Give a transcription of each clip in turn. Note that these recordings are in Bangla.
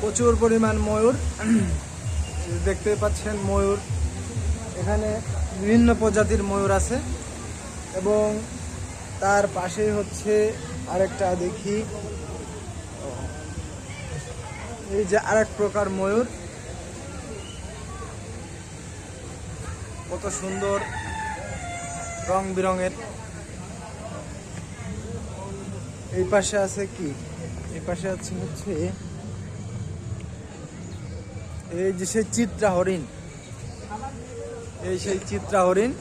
প্রচুর পরিমাণ ময়ূর। দেখতে পাচ্ছেন ময়ূর। এখানে বিভিন্ন প্রজাতির ময়ূর আছে। এবং তার পাশেই হচ্ছে আরেকটা দেখি। এই যে আরেক প্রকার ময়ূর। কত সুন্দর রং বেরঙের। এই পাশে আছে কি? এই পাশে আছে হচ্ছে এই যে সেই চিত্রা হরিণ। এই সেই চিত্রা হরিণ।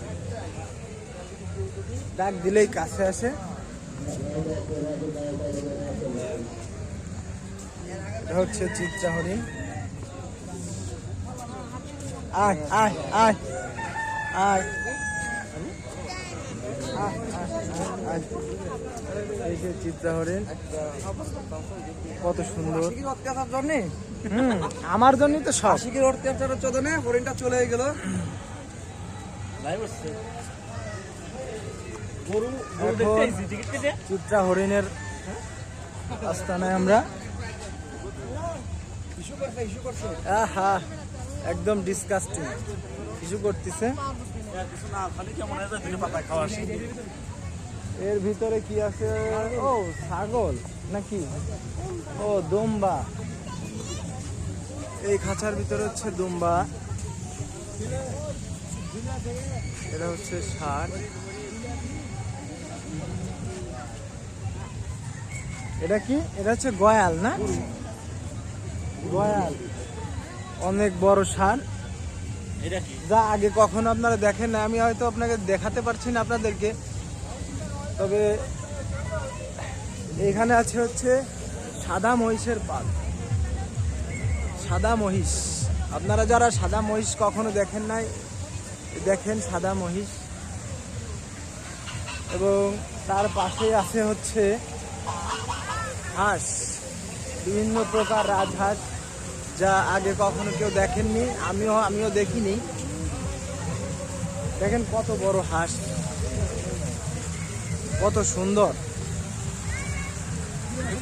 ডাক দিলেই কাছে আসে। এটা হচ্ছে চিত্রা হরিণ আয় আয় আয় আয়। এই যে চিত্রা হরিণ কত সুন্দর। জন্যে? আমার জন্যই তো সব। চোদনে হরিণটা চলে গেল। চিত্রা হরিণের আস্তানায় আমরা আহা একদম ডিসকাস্টিং কিছু করতেছে। কিছু হয় খাওয়া আসি। এর ভিতরে কি আছে? ও ছাগল নাকি? ও দুম্বা। এই খাঁচার ভিতরে হচ্ছে দুম্বা। এটা হচ্ছে ষাট এটা কি? এটা হচ্ছে গয়াল না? গয়াল। অনেক বড় সার। এটা যা আগে কখনো আপনারা দেখেন না আমি হয়তো আপনাকে দেখাতে পারছি না আপনাদেরকে। তবে এখানে আছে হচ্ছে সাদা মহিষের পাল। সাদা মহিষ। আপনারা যারা সাদা মহিষ কখনো দেখেন নাই দেখেন সাদা মহিষ। এবং তার পাশে আছে হচ্ছে হাঁস বিভিন্ন প্রকার রাজহাঁস যা আগে কখনো কেউ দেখেননি, আমিও আমিও দেখিনি। দেখেন কত বড় হাঁস, কত সুন্দর।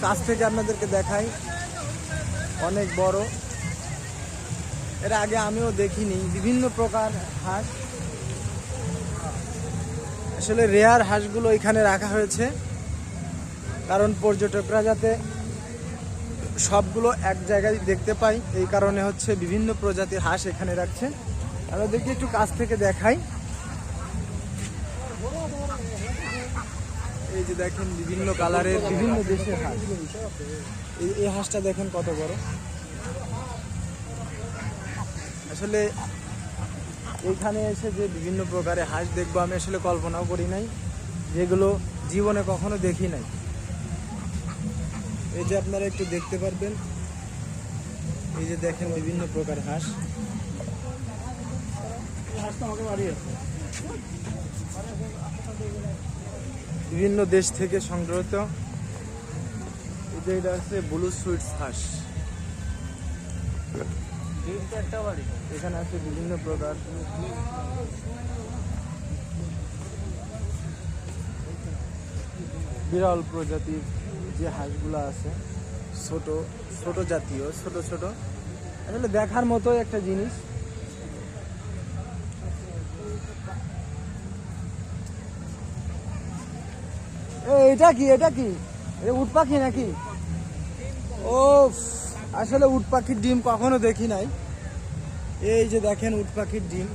কাছ থেকে আপনাদেরকে দেখাই, অনেক বড়। এর আগে আমিও দেখিনি, বিভিন্ন প্রকার হাঁস। আসলে রেয়ার হাঁসগুলো এখানে রাখা হয়েছে। কারণ পর্যটকরা যাতে সবগুলো এক জায়গায় দেখতে পাই এই কারণে হচ্ছে বিভিন্ন প্রজাতির হাঁস এখানে রাখছে। আমাদেরকে একটু কাছ থেকে দেখাই। এই যে দেখেন বিভিন্ন কালারের বিভিন্ন দেশের হাঁস। এই হাঁসটা দেখেন কত বড়। আসলে এইখানে এসে যে বিভিন্ন প্রকারের হাঁস দেখব, আমি আসলে কল্পনাও করি নাই। যেগুলো জীবনে কখনো দেখি নাই। এই যে আপনারা একটু দেখতে পারবেন। এই যে দেখেন বিভিন্ন প্রকার হাঁস। বিভিন্ন দেশ থেকে সংগ্রহিত। এটা হচ্ছে ব্লু সুইটস হাঁস। এখানে আছে বিভিন্ন প্রকার। বিরল প্রজাতির যে হাঁসগুলো আছে, ছোট ছোট জাতীয়, ছোট ছোট, আসলে দেখার মতো একটা জিনিস। এটা কি এটা কি? উট পাখি নাকি? ও আসলে উট পাখির ডিম কখনো দেখি নাই। এই যে দেখেন উট পাখির ডিম।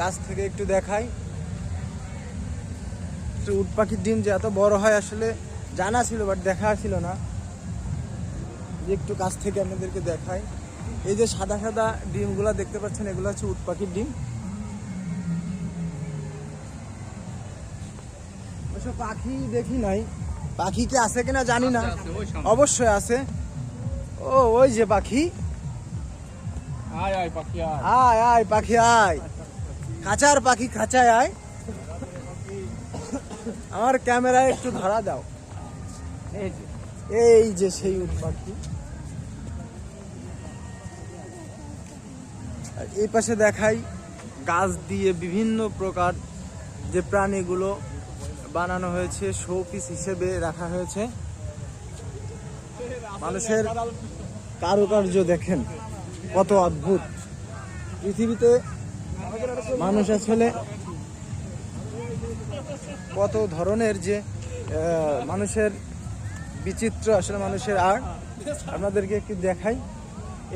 কাছ থেকে একটু দেখাই। উট পাখির ডিম যে এত বড় হয় আসলে জানা ছিল বাট দেখা ছিল না। যে একটু কাছ থেকে আপনাদেরকে দেখাই। এই যে সাদা সাদা ডিমগুলা দেখতে পাচ্ছেন এগুলো হচ্ছে উট পাখির ডিম। অবশ্য পাখি দেখি নাই। পাখি কি আছে কিনা জানি না। অবশ্যই আছে। ও ওই যে পাখি। আয় আয় পাখি আয়। আয় আয় পাখি আয়। খাঁচার পাখি খাঁচায় আয়। আমার ক্যামেরায় একটু ধরা দাও। এই যে। এই যে সেই উট পাখি। আর এই পাশে দেখাই গাছ দিয়ে বিভিন্ন প্রকার যে প্রাণীগুলো বানানো হয়েছে শো পিস হিসেবে রাখা হয়েছে। মানুষের কারুকার্য দেখেন কত অদ্ভুত। পৃথিবীতে মানুষ আসলে কত ধরনের যে মানুষের বিচিত্র আসলে মানুষের আর্ট আপনাদেরকে একটু দেখাই।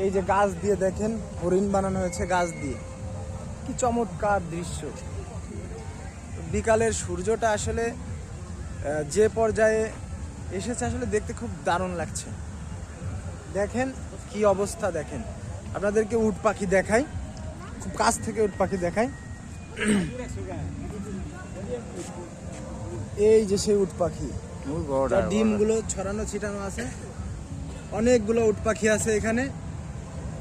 এই যে গাছ দিয়ে দেখেন, হরিণ বানানো হয়েছে গাছ দিয়ে। কি চমৎকার দৃশ্য। বিকালের সূর্যটা আসলে যে পর্যায়ে এসেছে আসলে দেখতে খুব দারুণ লাগছে। দেখেন কি অবস্থা দেখেন। আপনাদেরকে উট পাখি দেখাই। খুব কাছ থেকে উট পাখি দেখাই। এই যে সেই উট পাখি ডিমগুলো ছড়ানো ছিটানো আছে অনেকগুলো উট পাখি আছে এখানে।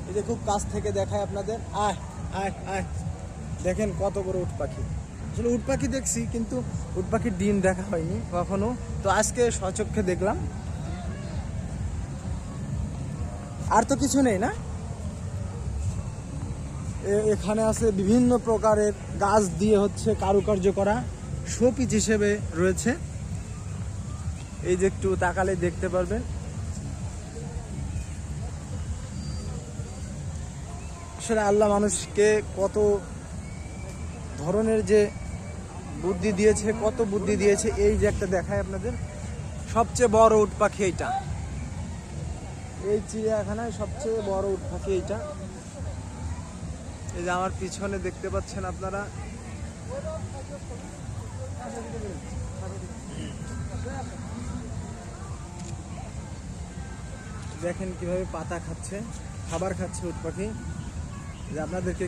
এই যে খুব কাছ থেকে দেখায় আপনাদের। আয় আয় আয় দেখেন কত বড় উট পাখি। আসলে উট পাখি দেখছি কিন্তু উট পাখির ডিম দেখা হয়নি কখনো। তো আজকে সচক্ষে দেখলাম। আর তো কিছু নেই না? এ- এখানে আছে বিভিন্ন প্রকারের গাছ দিয়ে হচ্ছে কারুকার্য করা। শোপিস হিসেবে রয়েছে। এই যে একটু তাকালে দেখতে পারবেন। আসলে আল্লাহ মানুষকে কত ধরনের যে বুদ্ধি দিয়েছে, কত বুদ্ধি দিয়েছে, এই যে একটা দেখায় আপনাদের। সবচেয়ে বড় উট পাখি এইটা। এই চিড়িয়াখানায় সবচেয়ে বড় উট পাখি এইটা। এই যে আমার পিছনে দেখতে পাচ্ছেন আপনারা। দেখেন কীভাবে পাতা খাচ্ছে খাবার খাচ্ছে উট পাখি আপনাদেরকে